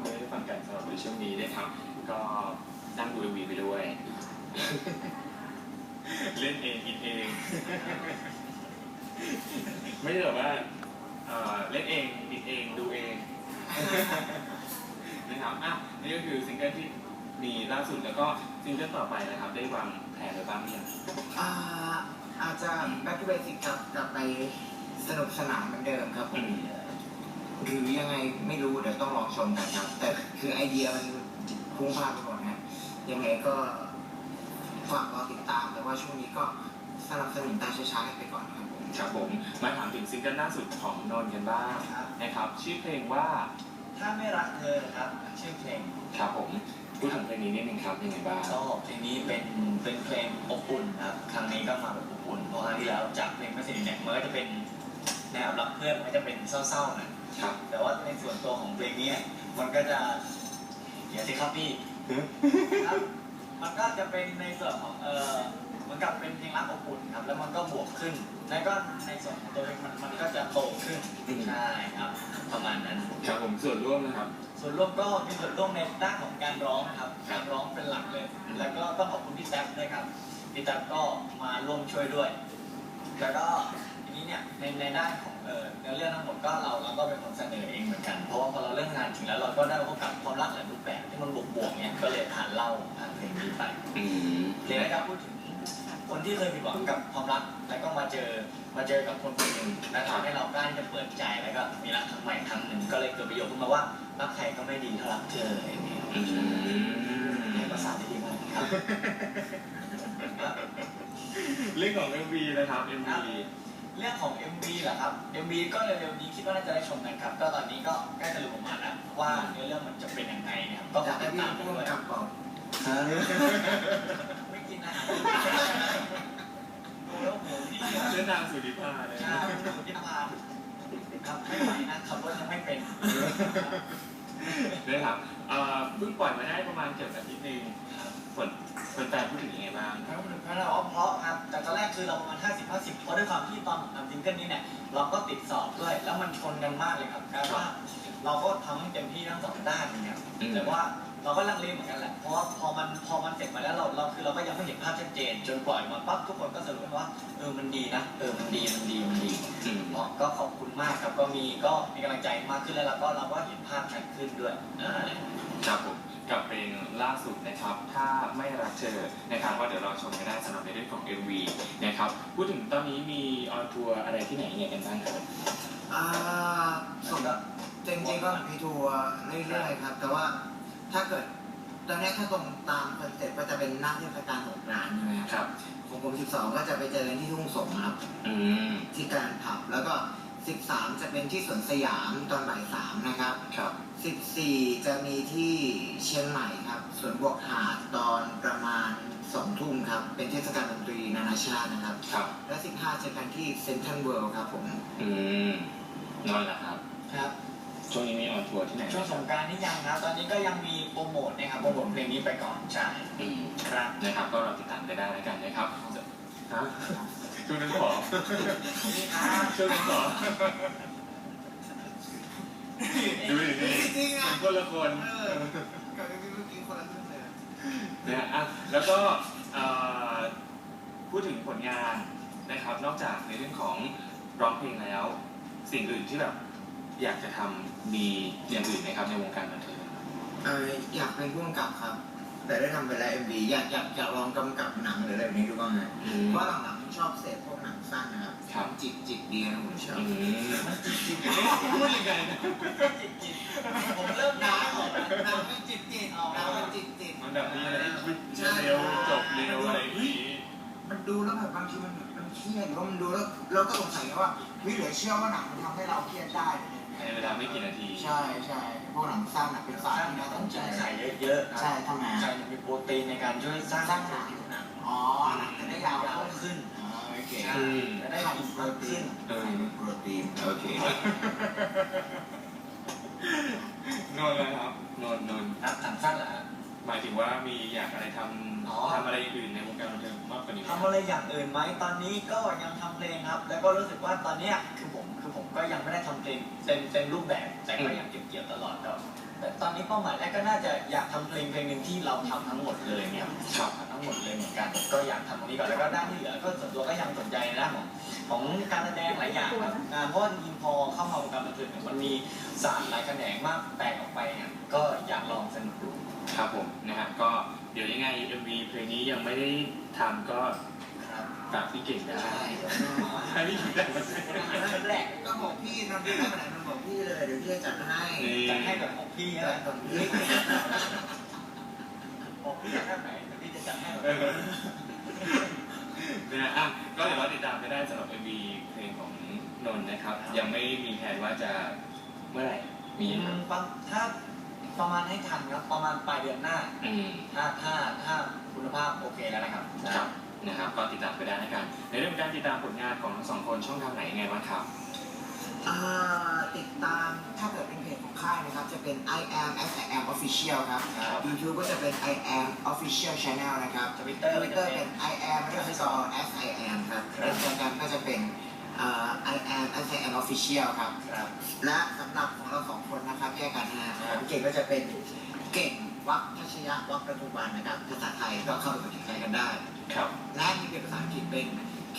ไม่ได้ฟังกันสำหรับในช่วงนี้นะครับ ก็นั่งดูเอ็มวีไปด้วย เล่นเองกินเอง ไม่ได้แบบว่าเอ่อเล่นเองกินเองดูเองนะครับอะนี่ก็คือซิงเกิลที่มีล่าสุดแล้วก็ซิงเกิลต่อไปนะครับ ได้วางแผนไว้บ้างหรือยังอ่าอาจจะ back to basic กลับกลับไปสนุกสนานเหมือนเดิมครับผม หรือยังไงไม่รู้เดี๋ยวต้องลองชมกันครับ แต่คือไอเดียมันพุ่งพลาดไปก่อนนะยังไงก็ฝากรอติดตามแต่ว่าช่วงนี้ก็สนับสนุนตาช้าๆไปก่อนครับผมครับผมมาถามถึงซิงเกิลล่าสุดของนนท์กันบ้างครับ นะครับ ชื่อเพลงว่าถ้าไม่รักเธอครับชื่อเพลงครับผมพูดถึงเพลงนี้นิดนึงครับยังไงบ้างก็เพลงนี้เป็นเป็นเพลงอบอุ่นครับครั้งนี้ก็มาแบบอบอุ่นเพราะครั้งที่แล้วจากเพลงไม่สนิทเนี่ยมันก็จะเป็น แนวรักเพื่อนมันก็จะเป็นเศร้าๆหน่อยครับ แต่ว่าในส่วนตัวของเพลงนี้มันก็จะเดี๋ยวสิครับพี่ครับมันก็จะเป็นในส่วนของเออเหมือนกับเป็นเพลงรักอบอุ่นครับ แล้วมันก็บวกขึ้น แล้วก็ในส่วนของตัวเพลงมันมันก็จะโตขึ้นใช่ครับประมาณนั้นครับผมส่วนร่วมนะครับ ส่วนร่วมก็มีส่วนร่วมในด้านของการร้องครับการร้องเป็นหลักเลย แล้วก็ต้องขอบคุณพี่แท็บด้วยครับพี่แท็บก็มาร่วมช่วยด้วย แล้วก็ที นี้เนี่ยในในด้านของเออเนื้อเรื่องทั้งหมดก็เราเราก็เป็นคนเสนอเองเหมือนกัน เพราะว่าพอเราเริ่มงานถึงแล้วเราก็ได้พบกับความรักหลายรูปแบบที่มันบวกบวกๆเนี่ยก็เลยผ่านเล่าผ่านเพลงนี้ไปอืมเพลงนี้จะพูดถึงคนที่เคยผิดหวังกับความรักแล้วก็มาเจอมาเจอกับคนคนหนึ่งและทำให้เรากล้าที่จะเปิดใจแล้วก็มีรักครั้งใหม่ครั้งหนึ่งก็เลยเกิดประโยคขึ้นมาว่ารักใครก็ไม่ดีเท่ารักเธออย่างนี้อืมให้ภาษาที่ดีมากครับ เรื่องของ MV นะครับ MV เรื่องของ MV เหรอครับ MV ก็เร็วๆนี้คิดว่าน่าจะได้ชมกันครับ ก็ตอนนี้ก็ใกล้จะรู้ประมาณแล้วว่าเนื้อเรื่องมันจะเป็นยังไงนะครับ ก็ก็ฝาจากกติให้ดพี่ตามร่วมด้วยกับก่อนไม่กินอาหารดูแล้วโหนี่เรื่องนางสุริภาเลยชาดูที่พานครับไม่ไหวนะขับรถยังไม่เป็น นะครับเอ่อเพิ่งปล่อยมาได้ประมาณเกือบอาทิตย์หนึง ผลแฟนๆพูดถึงยังไงบ้างครับเพราะเราเพราะครับแต่ตอนแรกคือเราประมาณ50 50เพราะด้วยความที่ตอนผมทำซิงเกิลนี้เนี่ยเราก็ติดสอบด้วย แล้วมันชนกันมากเลยครับกลารว่าเราก็ทำให้เต็มที่ทั้งสองด้านอย่างเงี้ยอืมแต่ว่าเราก็ลังเลเหมือนกันแหละ เพราะว่าพอมันพอมันเสร็จมาแล้วเราเราคือเราก็ยังไม่เห็นภาพชัดเจน จนปล่อยมาปั๊บทุกคนก็สรุปว่าเออมันดีนะเออมันดีมันดีมันดีอืมอ๋อก็ขอบคุณมากครับก็มีก็มีกำลังใจมากขึ้นแล้วเราก็เราก็เห็นภาพชัดขึ้นด้วยอ่าครับผม กับเพลงล่าสุดนะครับ ถ้าไม่รักเธอนะครับว่าเดี๋ยวเราชมกันได้สำหรับในเรื่องของ MV นะครับพูดถึงตอนนี้มีออนทัวร์อะไรที่ไหนยังไงกันบ้างครับอ่าส่งจริงๆก็มีทัวร์เรื่อยๆครับ แต่ว่าถ้าเกิดตอนนี้ถ้าตรงตามคอนเซ็ปต์ก็จะเป็นหน้าเทศกาลสงกรานต์ใช่ไหมครับครับของผม 12 ก็จะไปเจอกันที่ทุ่งสงครับอืมที่การผับแล้วก็ 13 จะเป็นที่สวนสยามตอนบ่ายสามนะครับ ครับ 14 จะมีที่เชียงใหม่ครับสวนบวกหาดตอนประมาณ2ทุ่มครับ เป็นเทศกาลดนตรีนานาชาตินะครับ ครับ และ 15เจอกันที่เซ็นทรัลเวิลด์ครับผม อืมนอนละครับ ครับช่วงนี้มีออนทัวร์ที่ไหนช่วงสงกรารนี่ยังนะ ตอนนี้ก็ยังมีโปรโมทนะครับโปรโมทเพลงนี้ไปก่อนใช่อืมครับนะครับ ก็เราติดตามได้ได้แล้วกันนะครับฮะ ช่วงนั้นขอนี่ครับช่วงนั้นขอดูดินี่จริงๆอะเป็นคนละคนเออกับพี่เมื่อกี้คนละครึ่งเลยนะฮะอะแล้วก็เอ่อพูดถึงผลงานนะครับ นอกจากในเรื่องของร้องเพลงแล้ว สิ่งอื่นที่แบบอยากจะทำมีอย่างอื่นไหมครับในวงการบันเทิงเอออยากเป็นผู้กำกับครับ แต่ได้ทำไปแล้วเอ็มวีอยากอยากอยากลองกำกับหนังหรืออะไรแบบนี้ดูบ้างไงอืมเพราะหลังๆ ชอบเสพพวกหนังสั้นนะครับครับจิกจิกดีนะผมชอบอืมพูดยังไงนะผมเริ่มหนัน้างออกแล้วหนังมันจิกจิกหนังมันจิกจิกมันแบบมีอะไรที่คิดเร็วจบเร็วอะไรอย่างนี้มันดูแล้วแบบบางทีมันมันเครียดหรือว่ามันดูแล้วเราก็สงสัยว่าเฮ้ยเหลือเชื่อว่าหนังมันทำให้เราเครียดได้ในเวลาไม่กี่นาที ใช่ใช่พวกหนังสั้นน่ะเป็นศาสตร์ที่น่าสต้องนใจกินไข่เยอะๆคใช่รับทำไมไข่มีโปรตีนในการช่วยสร้างสร้างหนังหนังอ๋อหนังจะได้ยาวยาวขึ้น อ๋อโอเคใช่จะได้ไข่กินโปมารกตีขึ้นนเออไข่โปรตีนโอเคนนท์นะครับนนท์นนท์ครับหนังสั้นเหรอฮะหมายถึงว่ามีอยากอะไรทอ๋อำทำอะไรอื่นในวงการบันเทิงมากกว่านี้ไหม ทำอะไรอย่างอื่นไหมตอนนี้ก็ยังทำเพลงครับ แล้วก็รู้สึกว่าตอนเนี้ยคือผมคือผม ก็ยังไม่ได้ทำเพลงเต็มเต็มรูปแบบแต่ก็ยังเก็บเกี่ยวตลอดก็แต่ตอนนี้เป้าหมายแรกก็น่าจะอยากทำเพลงเพลงหนึ่งที่เราทำทั้งหมดเลยเนี่ยครับทำทั้งหมดเลยเหมือนกัน ก็อยากทำตรงนี้ก่อนแล้วก็ด้านที่เหลือก็ส่วนตัวก็ยังสนใจในด้านของของการแสดงหลายอย่างครับงาเพราะว่าจริงๆพอเข้ามาวงการบันเทิงเนี่ยมันมีศาสตร์หลายแขนงมากแตกออกไปเนี่ยก็อยากลองสนุกดู ครับผมนะฮะก็เดี๋ยวยังไง MV เพลงนี้ยังไม่ได้ทำก็ ครับฝากพี่เก่งได้ใช่ให้พี่เก่งได้มาแสดงแรกก็บอกพี่นอนพี่ได้ขนาดนั้นบอกพี่เลยเดี๋ยวพี่จะจัดให้นี่จะให้แบบของพี่จันะดของพี่บอกพี่อยากได้ไหนเดี๋ยวพี่จะจัดให้แบบเออนะฮะอะก็เดี๋ยวเราติดตามไปได้สำหรับ MV เพลงของนนท์นะครับ ยังไม่มีแผนว่าจะเมื่อไหร่มีมีครับบางถ้าประมาณให้ทันครับประมาณปลายเดือนหน้าอืมถ้าถ้าถ้าคุณภาพโอเคแล้วนะครับครับ นะครับก็ติดตามไปได้นะครับในเรื่องการติดตามผลงานของทั้งสองคนช่องทางไหนยังไงบ้างครับอ่าติดตามถ้าเกิดเป็นเพจของค่ายนะครับ จะเป็น I am S I am official ครับครับ YouTube ก็จะเป็น I am official channel นะครับทวิตเตอร์ Twitter เป็น I am underscore S I am ครับครับ Instagram ก็จะเป็น อ่า I am S I am official ครับ ครับ และสำหรับของเราสองคนนะครับแยกกันนะฮะครับเก่งก็จะเป็นเก่งวักทัชยะวักประทุบันนะครับภาษาไทยก็เข้าไปกดติดตามกันได้ ครับ และที่เป็นภาษาอังกฤษเป็น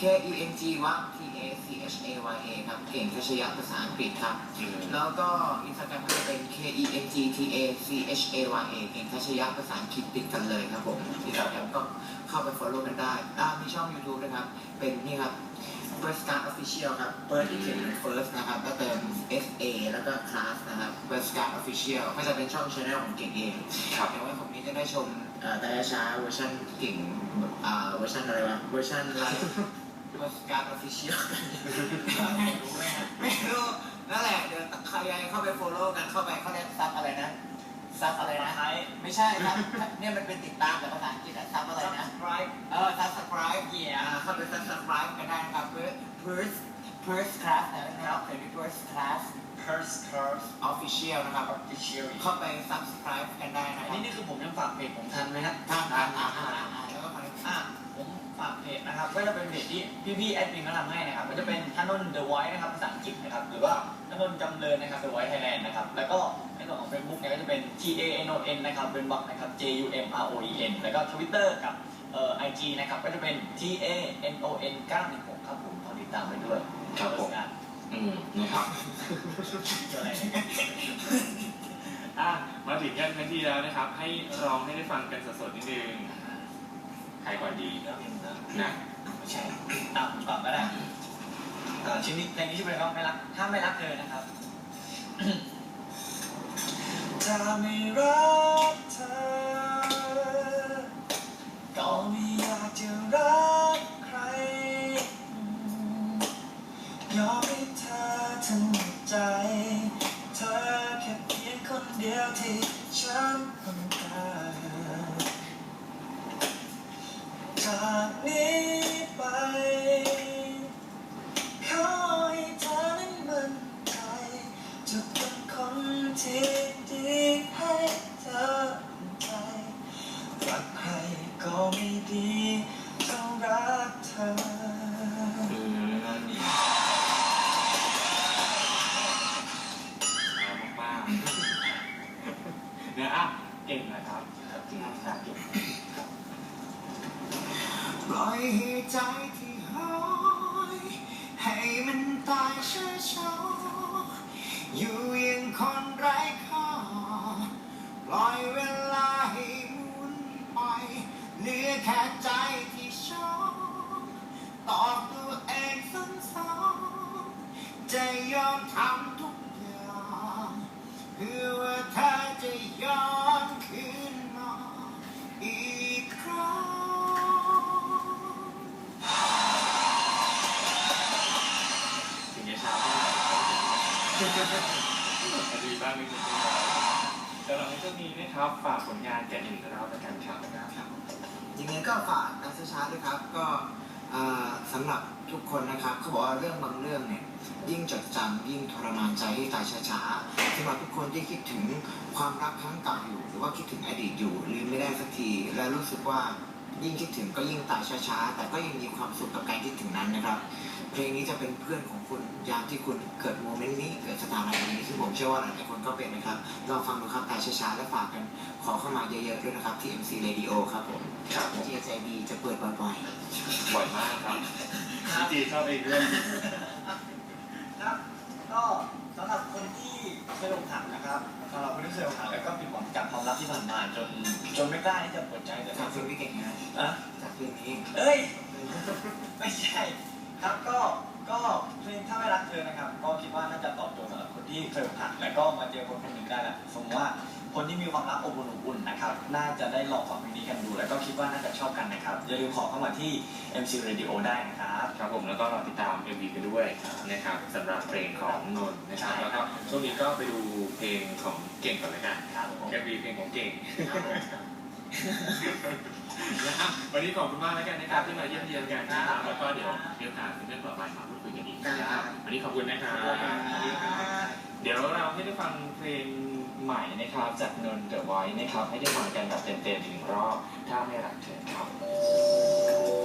K E N G วัก T A C H A Y A ครับเก่งทัชยะภาษาอังกฤษครับอืมแล้วก็อินสตาแกรมก็จะเป็น K E N G T A C H A Y A เก่งทัชยะภาษาอังกฤษติดกันเลยครับผมอินสตาแกรมก็เข้าไป follow กันได้อ่ามีช่อง YouTube นะครับ เป็นนี่ครับ First Card Official ครับ First ที่เขียนเป็น First นะครับแล้วเติม S A แล้วก็ Class นะครับ First Card Official ก็จะเป็นช่อง channel ของเก่งเองครับเดี๋ยวไว้ผมนี้จะได้ชมเอ่อแต่ช้าเวอร์ชันเก่งอ่าเวอร์ชันอะไรวะเวอร์ชันไลฟ์ First Card Official รู้ไหมฮะไม่รู้นั่นแหละเดี๋ยวใครเข้าไป follow กันเข้าไปเขาเรียกซับอะไรนะ ซับอะไรนะไลค์ไม่ใช่ครับ เนี่ยมันเป็นติดตามแต่ภาษาอังกฤษอะซับอะไรนะ subscribe เออ subscribe เหี้ยอ่าเข้าไป subscribe กันได้นะครับ First First First Class นะครับเป็น First Class first curve Official นะครับ official เข้าไป subscribe กันได้นะอันครันี้บนี่คือผมยังฝากเพจผมทันไหมครับ ทางการอ่าอ่าอ่าแล้วก็คอนเนคอะผม ฝากเพจนะครับก็จะเป็นเพจที่พี่ๆแอดมินเขาทำให้นะครับก็จะเป็นถนน The Voice นะครับภาษาอังกฤษนะครับหรือว่าถนนจำเริญนะครับ The Voice Thailand นะครับแล้วก็ในส่วนของ Facebook เนี่ยก็จะเป็น T A N O N นะครับเป็นบักนะครับ J U M R O E N แล้วก็ Twitter กับเอ่อ IG นะครับก็จะเป็น T A N O N 916ครับผมขอติดตามไปด้วยครับผมงานอืมนะครับเกี่ยวอะไรเนี่ยอะมาถึงกันทันทีแล้วนะครับ ให้ร้องให้ได้ฟังกันสดๆนิดนึง ใครก่อนดีแล้วเห็นนะไม่ใช่อะผมตอบก็ได้อ่าชิ้นนี้เพลงนี้ชื่อเพลงว่าไม่รักถ้าไม่รักเธอนะครับ ถ้าไม่รัก จากนี้ไป ขอให้เธอนั้นมั่นใจจะเป็นคนที่ดีให้เธอใจรักใครก็ไม่ดีเท่ารักเธออืมเอามากๆเนี่ยอะเก่งนะครับครับจริงภาษาเก่งครับ ปล่อยให้ใจที่ห้อยให้มันตายช้าๆอยู่อยังคนไร้ค่าปล่อยเวลาให้หมุนไปเหลือแค่ใจ ที่ไหนก็ดีบ้างนิดนึงสำหรับในช่วงนี้นะครับฝากผลงานแก่หนึ่งเราแล้วกันครับยังไงก็ฝากนักช้าๆด้วยครับ ก็สำหรับทุกคนนะครับเขาบอกว่าเรื่องบางเรื่องเนี่ยยิ่งจดจำยิ่งทรมานใจให้ตายช้าๆสำหรับทุกคนที่คิดถึงความรักครั้งเก่าอยู่ หรือว่าคิดถึงอดีตอยู่ลืมไม่ได้สักที และรู้สึกว่า ยิ่งคิดถึงก็ยิ่งตายช้าๆ แต่ก็ยังมีความสุขกับการคิดถึงนั้นนะครับ เพลงนี้จะเป็นเพื่อนของคุณยามที่คุณเกิดโมเมนต์นี้เกิดสถานะนี้ซึ่งผมเชื่อว่าหลายๆคนก็เป็นนะครับลองฟังดูครับตายช้าๆ และฝากกันขอเข้ามาเยอะๆด้วยนะครับที่ MC Radio ครับผมครับผมที่ใจดีจะเปิดบ่อยบ่อยมากครับพี่จีชอบเองด้วยครับก็ สำหรับคนที่เคยอกหักนะครับสำหรับคนที่เคยอกหักแล้วก็ผิดหวังจากความรักที่ผ่านมาจนจนไม่กล้าที่จะเปิดใจแต่ๆจากเพลงพี่เก่งนะอะจากเพลงนี้เอ้ย ไม่ใช่ ครับก็ก็เพลงถ้าไม่รักเธอนะครับ ก็คิดว่าน่าจะตอบโจทย์สำหรับคนที่เคยอกหักแล้วก็มาเจอคนคนหนึ่งได้แหละสมมติว่า คนที่มีความรักอบอุ่นอบอุ่นนะครับ น่าจะได้ลองฟังเพลงนี้กันดู แล้วก็คิดว่าน่าจะชอบกันนะครับ อย่าลืมขอเข้ามาที่ MC Radio ได้นะครับ ครับผมแล้วก็รอติดตาม MV กันด้วยนะครับสำหรับเพลงของนนท์นะครับใช่แล้วก็ช่วงนี้ก็ไปดูเพลงของเก่งก่อนเลยกัน ครับผม MV เพลงของเก่งนะครับวันนี้ขอบคุณมากแล้วกันนะครับที่มาเยี่ยมเยียนกันนะครับแล้วก็เดี๋ยวมีโอกาสเรื่องต่อไปมาพูดคุยกันอีกนะครับวันนี้ขอบคุณนะครับเดี๋ยวเราให้ได้ฟังเพลง ใหม่นะครับ จากนนเดอะไว้นะครับ ให้ได้ฟังกันแบบเต็มๆอีกหนึ่งรอบ ถ้าไม่รักเธอครับ